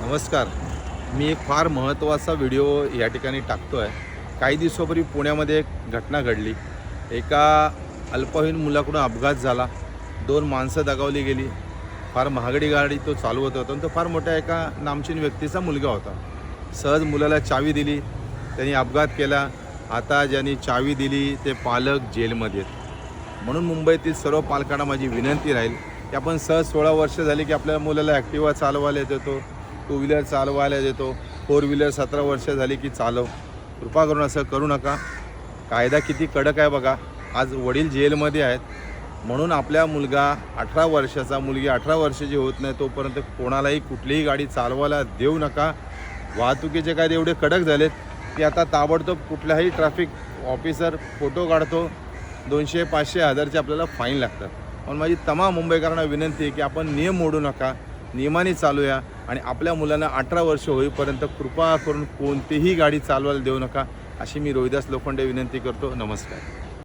नमस्कार. मी एक फार महत्त्वाचा व्हिडिओ या ठिकाणी टाकतो आहे काही दिवसापूर्वी पुण्यामध्ये एक घटना घडली. एका अल्पवयीन मुलाकडून अपघात झाला. दोन माणसं दगावली गेली. फार महागडी गाडी तो चालवत होता आणि तो फार मोठ्या एका नामचीन व्यक्तीचा मुलगा होता. सहज मुलाला चावी दिली. त्यांनी अपघात केला. आता ज्यांनी चावी दिली ते पालक जेलमध्ये आहेत. म्हणून मुंबईतील सर्व पालकांना माझी विनंती राहील की आपण सहज सोळा वर्ष झाली की आपल्या मुलाला ॲक्टिवा चालवायला येतो टू व्हीलर चालवायला देतो. फोर व्हीलर सतरा वर्ष झाली की चालव. कृपा करून असं करू नका. कायदा किती कडक आहे बघा. आज वडील जेलमध्ये आहेत. म्हणून आपल्या मुलगा अठरा वर्षाचा मुलगी अठरा वर्षाची होत नाही तोपर्यंत कोणालाही कुठलीही गाडी चालवायला देऊ नका. वाहतुकीचे कायदे एवढे कडक झालेत की आता ताबडतोब कुठलाही ट्रॅफिक ऑफिसर फोटो काढतो. दोनशे पाचशे हजारचे आपल्याला फाईन लागतात. पण माझी तमाम मुंबईकरांना विनंती आहे की आपण नियम मोडू नका. नियमाने चालूया आणि आपल्या मुलांना अठरा वर्ष होईपर्यंत कृपा करून कोणतीही गाडी चालवायला देऊ नका अशी मी रोहिदास लोखंडे विनंती करतो. नमस्कार.